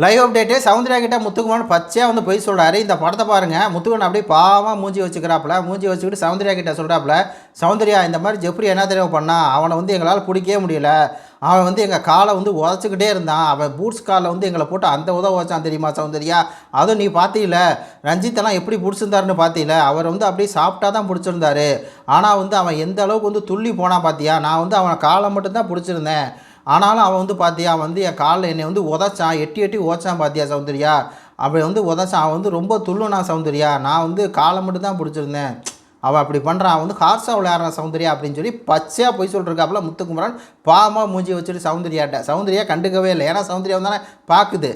Live update Soundarya கிட்ட முத்துக்குமார் பச்சையாக வந்து போய் சொல்கிறாரு இந்த படத்தை பாருங்கள் முத்துக்குமன் அப்படியே பாவமாக மூஞ்சி வச்சுக்கிறாப்புல. மூஞ்சி வச்சுக்கிட்டு சவுந்தர்யா கிட்ட சொல்கிறாப்புல சவுந்தர்யா இந்த மாதிரி ஜெப்ரி என்ன தெரியுமா பண்ணா? அவனை வந்து எங்களால் பிடிக்கவே முடியல. அவன் வந்து எங்கள் காலை வந்து உதச்சிக்கிட்டே இருந்தான். அவன் பூட்ஸ் காலில் வந்து எங்களை போட்டு அந்த உதவ வச்சான் தெரியுமா சௌந்தர்யா அதுவும் நீ பார்த்தீல ரஞ்சித்தெல்லாம் எப்படி பிடிச்சிருந்தாருன்னு பார்த்தீல அவர் வந்து அப்படியே சாப்பிட்டா தான் பிடிச்சிருந்தாரு. ஆனால் வந்து அவன் எந்த அளவுக்கு வந்து துள்ளி போனான் பார்த்தியா நான் வந்து அவனை காலை மட்டும்தான் பிடிச்சிருந்தேன். ஆனாலும் அவன் வந்து பார்த்தியா வந்து என் காலில் என்னை வந்து உதச்சான் எட்டி எட்டி ஓச்சான் பார்த்தியா சௌந்தர்யா? அப்படி வந்து உதச்சான் அவன் வந்து ரொம்ப துள்ளுனா சௌந்தர்யா? நான் வந்து காலை மட்டும் தான் பிடிச்சிருந்தேன். அவன் அப்படி பண்ணுறான் அவன் வந்து ஹார்ஸாக விளையாடுறான் சௌந்தர்யா அப்படின்னு சொல்லி பச்சையாக போய் சொல்லிருக்காப்புல முத்துக்குமரன். பாவமாக மூஞ்சி வச்சுட்டு சௌந்தர்யாட்ட. சௌந்தர்யா கண்டுக்கவே இல்லை. ஏன்னா சௌந்தர்யா தானே பார்க்குது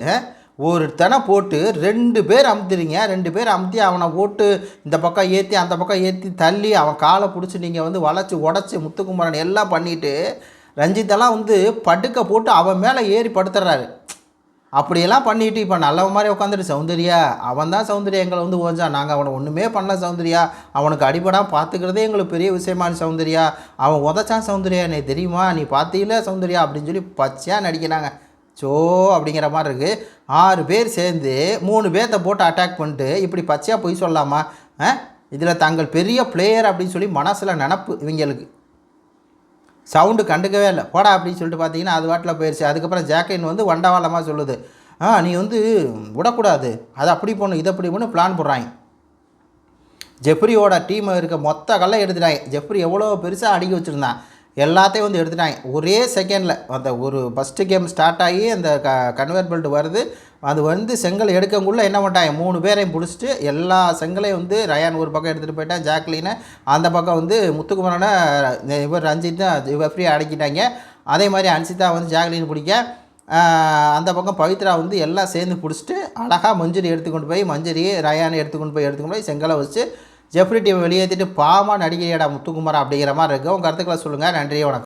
ஒரு ஒருத்தனை போட்டு ரெண்டு பேர் அமுத்துறீங்க. ரெண்டு பேர் அமுத்தி அவனை போட்டு இந்த பக்கம் ஏற்றி அந்த பக்கம் ஏற்றி தள்ளி அவன் காலை பிடிச்சி நீங்கள் வந்து வளைச்சி உடச்சி முத்துக்குமரன் எல்லாம் பண்ணிவிட்டு ரஞ்சித்தெல்லாம் வந்து படுக்க போட்டு அவன் மேலே ஏறி படுத்துறாரு. அப்படியெல்லாம் பண்ணிட்டு இப்போ நல்லவன் மாதிரி உட்காந்துட்டு சௌந்தர்யா அவன் தான் சௌந்தர்யா எங்களை வந்து ஓஞ்சான் நாங்கள் அவனை ஒன்றுமே பண்ணல சௌந்தர்யா. அவனுக்கு அடிபடாமல் பார்த்துக்கிறதே எங்களுக்கு பெரிய விஷயமான சௌந்தர்யா. அவன் உதச்சான் சௌந்தர்யா நீ தெரியுமா? நீ பார்த்தீங்கள சௌந்தர்யா? அப்படின்னு சொல்லி பச்சையாக நடிக்கிறாங்க. சோ அப்படிங்கிற மாதிரி இருக்குது ஆறு பேர் சேர்ந்து மூணு பேர்த்த போட்டு அட்டாக் பண்ணிட்டு இப்படி பச்சையாக பொய் சொல்லலாமா இதில் தாங்கள் பெரிய பிளேயர் அப்படின்னு சொல்லி மனசில் நினப்பு இவங்களுக்கு. சவுண்டு கண்டுக்கவே இல்லை. போடா அப்படின்னு சொல்லிட்டு பார்த்தீங்கன்னா அது வாட்டில் போயிடுச்சு அதுக்கப்புறம் ஜாக்கைன் வந்து வண்டவாளமாக சொல்லுது. ஆ நீ வந்து விடக்கூடாது. அது அப்படி போகணும் இது அப்படி பண்ணு பிளான் போடுறாங்க. ஜெப்ரியோட டீம் இருக்க மொத்த கல்லை எடுத்துட்டாங்க. ஜெப்ரி எவ்வளோ பெருசாக அடிக்க வச்சுருந்தான் எல்லாத்தையும் வந்து எடுத்துட்டாங்க. ஒரே செகண்டில் அந்த ஒரு ஃபஸ்ட்டு கேம் ஸ்டார்ட் ஆகி அந்த க கன்வெர்ட் பெல்ட் வருது. அது வந்து செங்கல் எடுக்கக்குள்ளே என்ன பண்ணிட்டாங்க? மூணு பேரையும் பிடிச்சிட்டு எல்லா செங்கலையும் வந்து ரயான் ஒரு பக்கம் எடுத்துகிட்டு போயிட்டான் ஜாக்லினை. அந்த பக்கம் வந்து முத்துக்குமரனை இவர் ரஞ்சித் தான் இவர் ஃப்ரீ அடக்கிட்டாங்க. அதே மாதிரி அன்சிதா வந்து ஜாக்லின் பிடிக்க. அந்த பக்கம் பவித்ரா வந்து எல்லாம் சேர்ந்து பிடிச்சிட்டு அழகாக மஞ்சரி எடுத்துக்கொண்டு போய் மஞ்சரி ரயானை எடுத்துக்கொண்டு போய் எடுத்துக்கொண்டு போய் செங்கலை வச்சு ஜெஃப்ரி டீம் வெளியேற்றிட்டு பாமா நடிகையடா முத்துக்குமாரா அப்படிங்கிற மாதிரி இருக்குது உங்கள் கருத்துக்களை சொல்லுங்கள் நன்றி வணக்கம்.